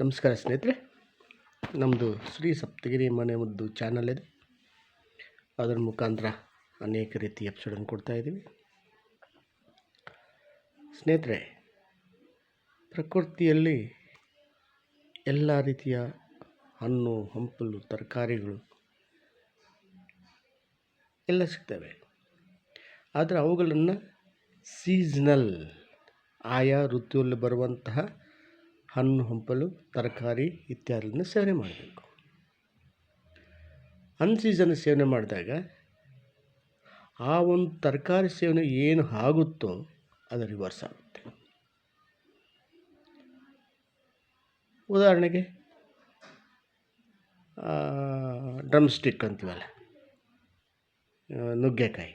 ನಮಸ್ಕಾರ ಸ್ನೇಹಿತರೆ ನಮ್ಮದು ಶ್ರೀ ಸಪ್ತಗಿರಿ ಮನೆ ಒಂದು ಚಾನಲ್ ಇದೆ. ಅದರ ಮುಖಾಂತರ ಅನೇಕ ರೀತಿಯ ಎಪಿಸೋಡನ್ನು ಕೊಡ್ತಾ ಇದ್ದೀವಿ. ಸ್ನೇಹಿತರೆ, ಪ್ರಕೃತಿಯಲ್ಲಿ ಎಲ್ಲ ರೀತಿಯ ಹಣ್ಣು, ಹಂಪಲು, ತರಕಾರಿಗಳು ಎಲ್ಲ ಸಿಗ್ತವೆ. ಆದರೆ ಅವುಗಳನ್ನು ಸೀಸ್ನಲ್ ಆಯಾ ಋತುವಲ್ಲಿ ಬರುವಂತಹ ಹಣ್ಣು, ಹಂಪಲು, ತರಕಾರಿ ಇತ್ಯಾದಿಗಳನ್ನು ಸೇವನೆ ಮಾಡಬೇಕು. ಅನ್ಸೀಸನ್ ಸೇವನೆ ಮಾಡಿದಾಗ ಆ ಒಂದು ತರಕಾರಿ ಸೇವನೆ ಏನು ಆಗುತ್ತೋ ಅದು ರಿವರ್ಸ್ ಆಗುತ್ತೆ. ಉದಾಹರಣೆಗೆ ಡ್ರಮ್ ಸ್ಟಿಕ್ ಅಂತೀವಲ್ಲ, ನುಗ್ಗೆಕಾಯಿ.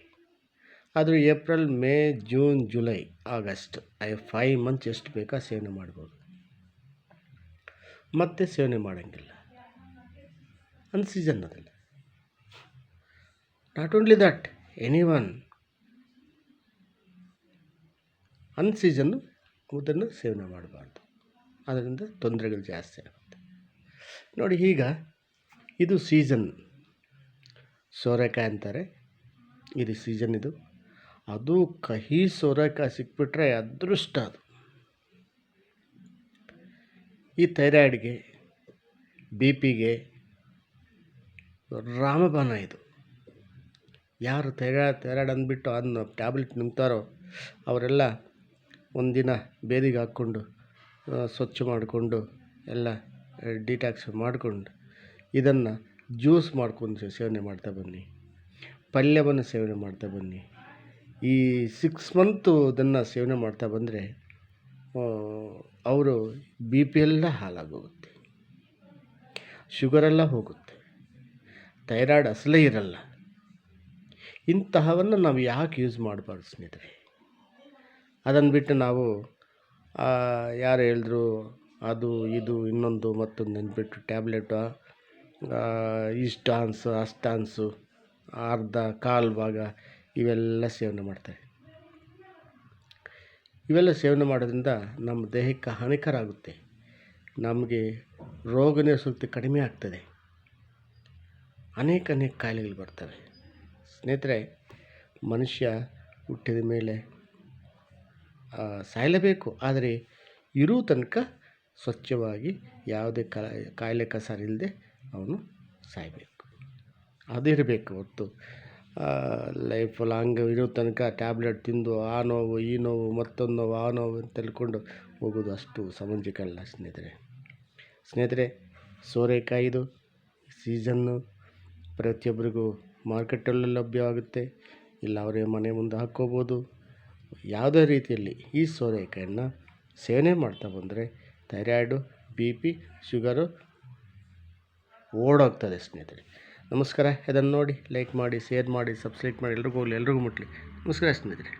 ಆದರೂ April May June July August I five months ಎಷ್ಟು ಬೇಕಾ ಸೇವನೆ ಮಾಡ್ಬೋದು. ಮತ್ತೆ ಸೇವನೆ ಮಾಡೋಂಗಿಲ್ಲ. ಅನ್ಸೀಸನ್ ಅದಲ್ಲ. Not only that any one unseason ಅದನ್ನು ಸೇವನೆ ಮಾಡಬಾರ್ದು. ಅದರಿಂದ ತೊಂದರೆಗಳು ಜಾಸ್ತಿ ಆಗುತ್ತೆ. ನೋಡಿ ಈಗ ಇದು ಸೀಸನ್ ಸೋರೆಕಾಯಿ ಅಂತಾರೆ. ಇದು ಸೀಸನ್ ಇದು. ಅದು ಕಹಿ ಸೋರೆಕಾಯಿ ಸಿಕ್ಬಿಟ್ರೆ ಅದೃಷ್ಟ ಅದು. ಈ ಥೈರಾಯ್ಡ್ಗೆ ಬಿ ಪಿಗೆ ರಾಮಬಾನ ಇದು. ಯಾರು ಥೈರಾಯ್ಡ್ ಥೈರಾಯ್ಡ್ ಅಂದ್ಬಿಟ್ಟು ಅದನ್ನ ಟ್ಯಾಬ್ಲೆಟ್ ನುಂಗ್ತಾರೋ ಅವರೆಲ್ಲ ಒಂದಿನ ಬೇದಿಗೆ ಹಾಕ್ಕೊಂಡು ಸ್ವಚ್ಛ ಮಾಡಿಕೊಂಡು ಎಲ್ಲ ಡಿಟಾಕ್ಸ್ ಮಾಡಿಕೊಂಡು ಇದನ್ನು ಜ್ಯೂಸ್ ಮಾಡ್ಕೊಂಡು ಸೇವನೆ ಮಾಡ್ತಾ ಬನ್ನಿ. ಪಲ್ಯವನ್ನು ಸೇವನೆ ಮಾಡ್ತಾ ಬನ್ನಿ. ಈ ಸಿಕ್ಸ್ ಮಂತು ಇದನ್ನು ಸೇವನೆ ಮಾಡ್ತಾ ಬಂದರೆ ಅವರು ಬಿ ಪಿ ಎಲ್ಲ ಹಾಳಾಗೋಗುತ್ತೆ. ಶುಗರೆಲ್ಲ ಹೋಗುತ್ತೆ. ಥೈರಾಯ್ಡ್ ಅಸಲೇ ಇರಲ್ಲ. ಇಂತಹವನ್ನು ನಾವು ಯಾಕೆ ಯೂಸ್ ಮಾಡಬಾರ್ದು ಸ್ನೇಹಿತರೆ? ಅದನ್ನು ಬಿಟ್ಟು ನಾವು ಯಾರು ಹೇಳಿದ್ರು ಅದು, ಇದು, ಇನ್ನೊಂದು ಮತ್ತೊಂದು ಅಂದ್ಬಿಟ್ಟು ಟ್ಯಾಬ್ಲೆಟ್ ಇಷ್ಟು ಆನ್ಸು ಅಷ್ಟು ಅರ್ಧ ಕಾಲು ಭಾಗ ಇವೆಲ್ಲ ಸೇವನೆ ಮಾಡ್ತಾರೆ. ಇವೆಲ್ಲ ಸೇವನೆ ಮಾಡೋದ್ರಿಂದ ನಮ್ಮ ದೇಹಕ್ಕೆ ಹಾನಿಕರ ಆಗುತ್ತೆ ನಮಗೆ ರೋಗ ನಿರ್ಸಕ್ತಿ ಕಡಿಮೆ ಆಗ್ತದೆ. ಅನೇಕ ಅನೇಕ ಕಾಯಿಲೆಗಳು ಬರ್ತವೆ. ಸ್ನೇಹಿತರೆ, ಮನುಷ್ಯ ಹುಟ್ಟಿದ ಮೇಲೆ ಸಾಯಲೇಬೇಕು. ಆದರೆ ಇರೋ ತನಕ ಸ್ವಚ್ಛವಾಗಿ ಯಾವುದೇ ಕಾಯಿಲೆ ಕಸಾರಿಲ್ಲದೆ ಅವನು ಸಾಯಬೇಕು. ಅದಿರಬೇಕು ಹೊತ್ತು ಲೈಫ್ ಲಾಂಗ್ ಇರೋ ತನಕ ಟ್ಯಾಬ್ಲೆಟ್ ತಿಂದು ಆ ನೋವು, ಈ ನೋವು, ಮತ್ತೊಂದು ನೋವು, ಆ ನೋವು ಅಂತ ತಿಳ್ಕೊಂಡು ಹೋಗೋದು ಅಷ್ಟು ಸಮಂಜಕ ಅಲ್ಲ ಸ್ನೇಹಿತರೆ. ಸ್ನೇಹಿತರೆ, ಸೋರೆಕಾಯಿದು ಸೀಸನ್ನು ಪ್ರತಿಯೊಬ್ಬರಿಗೂ ಮಾರ್ಕೆಟಲ್ಲಿ ಲಭ್ಯವಾಗುತ್ತೆ. ಇಲ್ಲ, ಅವರೇ ಮನೆ ಮುಂದೆ ಹಾಕ್ಕೋಬೋದು. ಯಾವುದೇ ರೀತಿಯಲ್ಲಿ ಈ ಸೋರೆಕಾಯನ್ನು ಸೇವನೆ ಮಾಡ್ತಾ ಬಂದರೆ ಥೈರಾಯ್ಡು ಬಿ ಪಿ ಶುಗರು ಓಡೋಗ್ತದೆ ಸ್ನೇಹಿತರೆ. ನಮಸ್ಕಾರ. ಇದನ್ನು ನೋಡಿ ಲೈಕ್ ಮಾಡಿ ಶೇರ್ ಮಾಡಿ ಸಬ್ಸ್ಕ್ರೈಬ್ ಮಾಡಿ, ಎಲ್ರಿಗೂ ಹೋಗಲಿ ಎಲ್ರಿಗೂ ಮುಟ್ಟಲಿ ನಮಸ್ಕಾರ ಸ್ನೇಹಿತರೆ.